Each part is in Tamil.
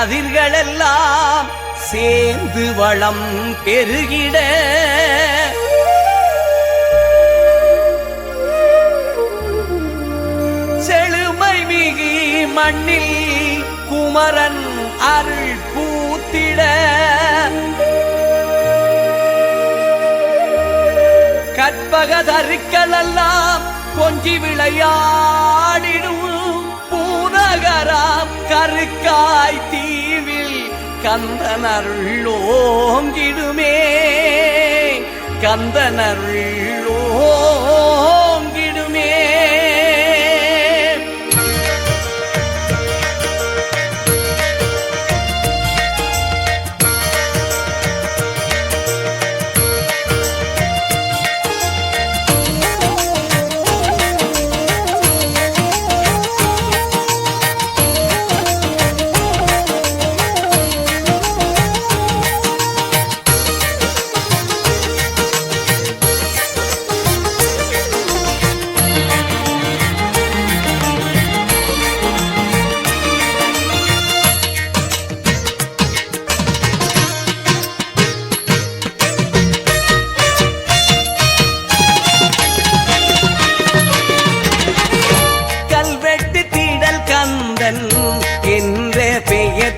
கதிர்களெல்லாம் சேர்ந்து வளம் பெருகிட. செழுமை மிகு மண்ணில் குமரன் அருள் பூத்திட. கற்பக தருக்களெல்லாம் கொஞ்சி விளையாடிடும் பூநகராம் கருக்காய் தீ கந்தனருள்ளோங்கிடுமே. கந்தனருள்ளோங்கிடுமே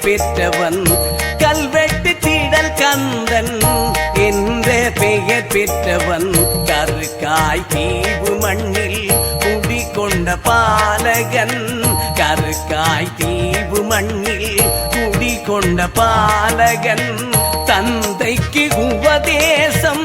பெற்றவன் கல்வெட்டு தீடல் கந்தன். என்ற பெயர் பெற்றவன் கருக்காய் தீவு மண்ணில் குடிகொண்ட பாலகன். கருக்காய் தீவு மண்ணில் குடிகொண்ட பாலகன். தந்தைக்கு உபதேசம்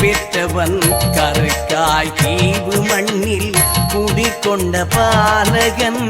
பெற்றவன் கருக்காய் தீவு மண்ணில் குடிக்கொண்ட பாலகன்.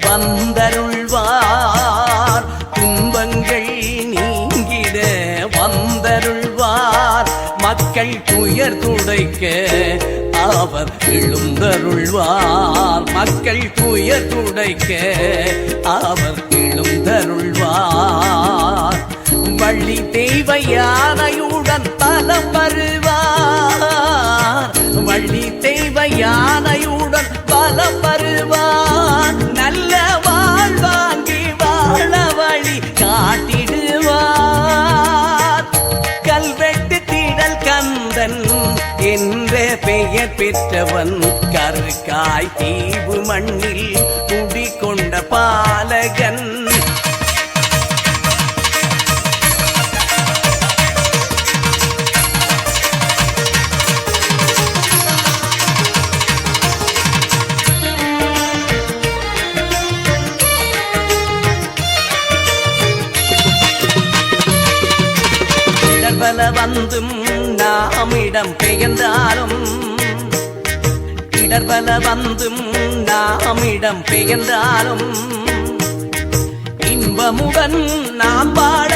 வந்தருள்வார். துன்பங்கள் நீங்கிட வந்தருள்வார். மக்கள் துயர் துடைக்க அவர் எழுந்தருள்வார். மக்கள் துயர் துடைக்க அவர் எழுந்தருள்வார். வள்ளி தெய்வ யானையுடன் தலம் வருவார். யானையுடன் பலம் வருவான். நல்ல வாழ்வாங்கி வாழ வழி காட்டிடுவார். கல்வெட்டு திடல் கந்தன் என்ற பெயர் பெற்றவன் கருக்காய் தீவு மண்ணில் பல வந்தும் நாமிடம் பெயர்ந்தாலும் இடர்பல வந்தும் நாமிடம் பெயர்ந்தாலும் இன்பமுடன் நாம் பாட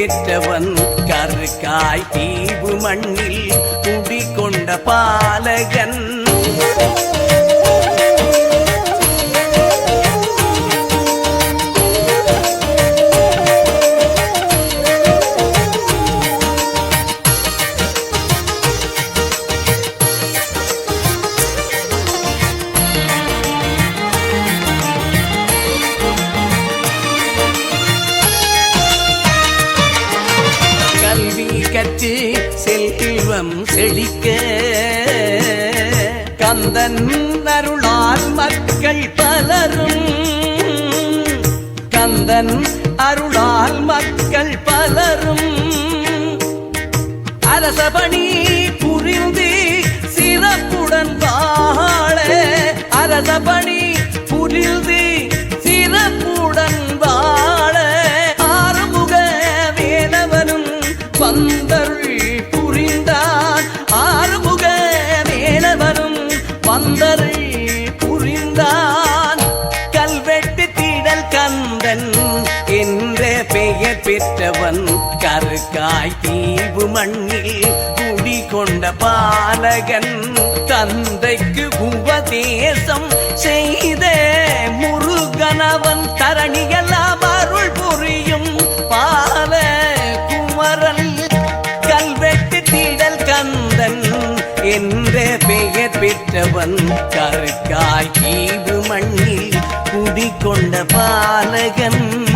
பெற்றவன் கருக்காய் தீவு மண்ணில் குடிகொண்ட பாலகன். கற்று செல்வம் செழிக்க. கந்தன் அருளால் மக்கள் பலரும். கந்தன் அருளால் மக்கள் பலரும். அரசபணி பெற்றவன் கருக்காய் தீவு மண்ணில் குடி கொண்ட பாலகன். தந்தைக்கு உபதேசம் செய்த முருகனவன் தரணியெல்லாம் அருள் புரியும் பால குமரன். கல்வெட்டு திடல் கந்தன் என்ற பெயர் பெற்றவன் கருக்காய் தீவு மண்ணில் குடிகொண்ட பாலகன்.